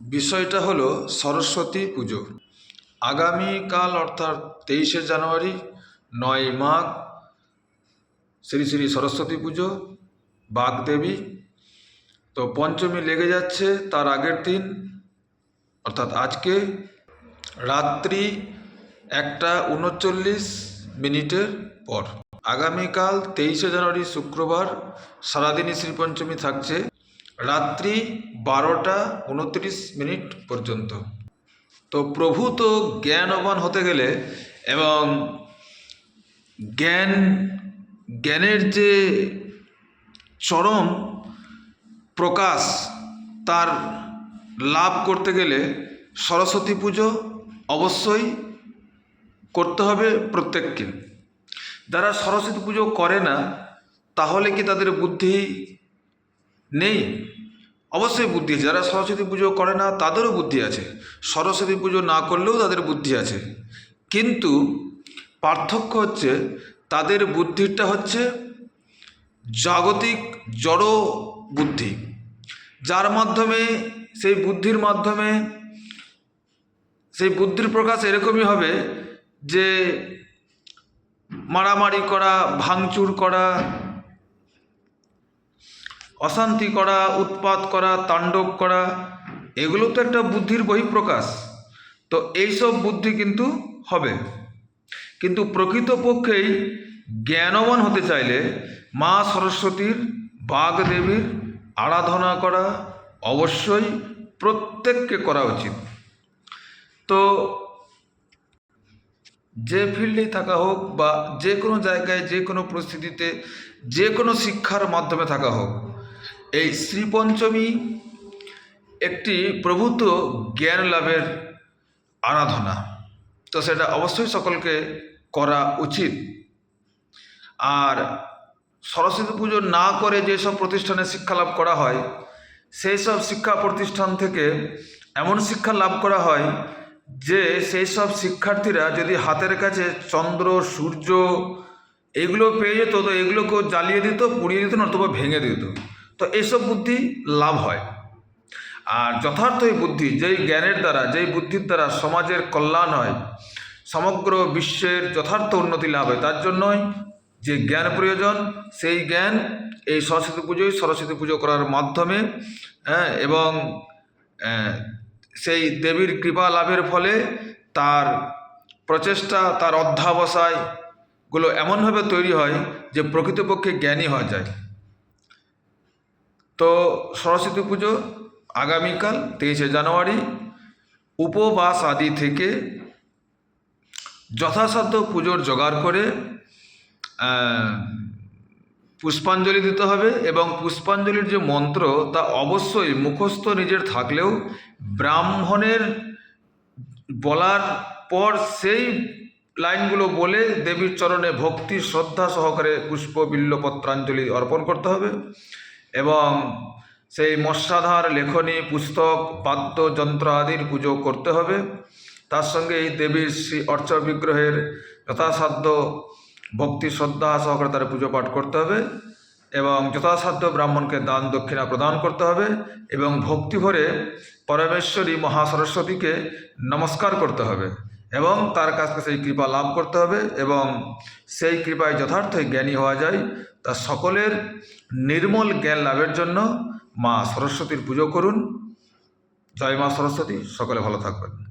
বিষয়টা হলো সরস্বতী পুজো। আগামীকাল অর্থাৎ তেইশে জানুয়ারি, নয় মাঘ, শ্রী শ্রী সরস্বতী পুজো বাগদেবী তো পঞ্চমী লেগে যাচ্ছে, তার আগের দিন, অর্থাৎ আজকে, রাত্রি একটা উনচল্লিশ মিনিটের পর। আগামীকাল তেইশে জানুয়ারি, শুক্রবার, সারাদিনই শ্রীপঞ্চমী থাকছে। রাত্রি বারোটা উনত্রিশ মিনিট পর্যন্ত। তো প্রভু তো জ্ঞানবান হতে গেলে এবং জ্ঞান, জ্ঞানের যে চরম প্রকাশ তার লাভ করতে গেলে সরস্বতী পুজো অবশ্যই করতে হবে প্রত্যেককে। যারা সরস্বতী পুজো করে না, তাহলে কি তাদের বুদ্ধি নেই। অবশ্যই বুদ্ধি আছে। যারা সরস্বতী পুজো করে না, তাদেরও বুদ্ধি আছে। সরস্বতী পুজো না করলেও তাদের বুদ্ধি আছে। কিন্তু পার্থক্য হচ্ছে, তাদের বুদ্ধিটা হচ্ছে জাগতিক জড় বুদ্ধি। যার মাধ্যমে, সেই বুদ্ধির মাধ্যমে, সেই বুদ্ধির প্রকাশ এরকমই হবে যে মারামারি করা, ভাঙচুর করা অশান্তি করা, উৎপাত করা, তাণ্ডব করা, এগুলো তো একটা বুদ্ধির বহিঃপ্রকাশ। তো এইসব বুদ্ধি কিন্তু হবে। কিন্তু প্রকৃতপক্ষেই জ্ঞানবান হতে চাইলে মা সরস্বতীর, বাগদেবীর আরাধনা করা অবশ্যই প্রত্যেককে করা উচিত। তো যে ফিল্ডেই থাকা হোক বা যে কোনো জায়গায়, যে কোনো পরিস্থিতিতে, যে কোনো শিক্ষার মাধ্যমে থাকা হোক এই শ্রীপঞ্চমী একটি প্রভূত জ্ঞান লাভের আরাধনা। তো সেটা অবশ্যই সকলকে করা উচিত। আর সরস্বতী পুজো না করে যেসব প্রতিষ্ঠানে শিক্ষা লাভ করা হয়, সেই সব শিক্ষা প্রতিষ্ঠান থেকে এমন শিক্ষা লাভ করা হয় যে সেই সব শিক্ষার্থীরা যদি হাতের কাছে চন্দ্র, সূর্য এগুলো পেয়ে যেত, তো এগুলোকেও জ্বালিয়ে দিত, পুড়িয়ে দিত না নতুবা ভেঙে দিত। তো এইসব বুদ্ধি লাভ হয়। আর যথার্থ এই বুদ্ধি, যেই জ্ঞানের দ্বারা, যেই বুদ্ধির দ্বারা সমাজের কল্যাণ হয়, সমগ্র বিশ্বের যথার্থ উন্নতি লাভ হয়, তার জন্যই যে জ্ঞান প্রয়োজন, সেই জ্ঞান এই সরস্বতী পুজোয় সরস্বতী পুজো করার মাধ্যমে হ্যাঁ এবং সেই দেবীর কৃপা লাভের ফলে তার প্রচেষ্টা, তার অধ্যাবসায়গুলো এমনভাবে তৈরি হয় যে প্রকৃতপক্ষে জ্ঞানী হওয়া যায়। তো সরস্বতী পুজো আগামীকাল তেইশে জানুয়ারি উপবাস আদি থেকে যথাসাধ্য পুজোর জোগাড় করে পুষ্পাঞ্জলি দিতে হবে এবং পুষ্পাঞ্জলির যে মন্ত্র তা অবশ্যই মুখস্থ নিজের থাকলেও ব্রাহ্মণের বলার পর সেই লাইনগুলো বলে দেবীর চরণে ভক্তি শ্রদ্ধা সহকারে পুষ্প বিল্লপত্রাঞ্জলি অর্পণ করতে হবে। এবং সেই মৎস্যাধার লেখনী, পুস্তক বাদ্যযন্ত্র আদির পুজো করতে হবে। তার সঙ্গে এই দেবীর শ্রী অর্চ বিগ্রহের যথাসাধ্য ভক্তি, শ্রদ্ধা সহকারে তার পুজো পাঠ করতে হবে এবং যথাসাধ্য ব্রাহ্মণকে দান দক্ষিণা প্রদান করতে হবে এবং ভক্তি ভরে পরমেশ্বরী মহাসরস্বতীকে নমস্কার করতে হবে। এবং তার কাছ থেকে সেই কৃপা লাভ করতে হবে এবং সেই কৃপায় যথার্থই জ্ঞানী হওয়া যায়। তা সকলের নির্মল জ্ঞান লাভের জন্য মা সরস্বতীর পুজো করুন। জয় মা সরস্বতী, সকলে ভালো থাকবেন।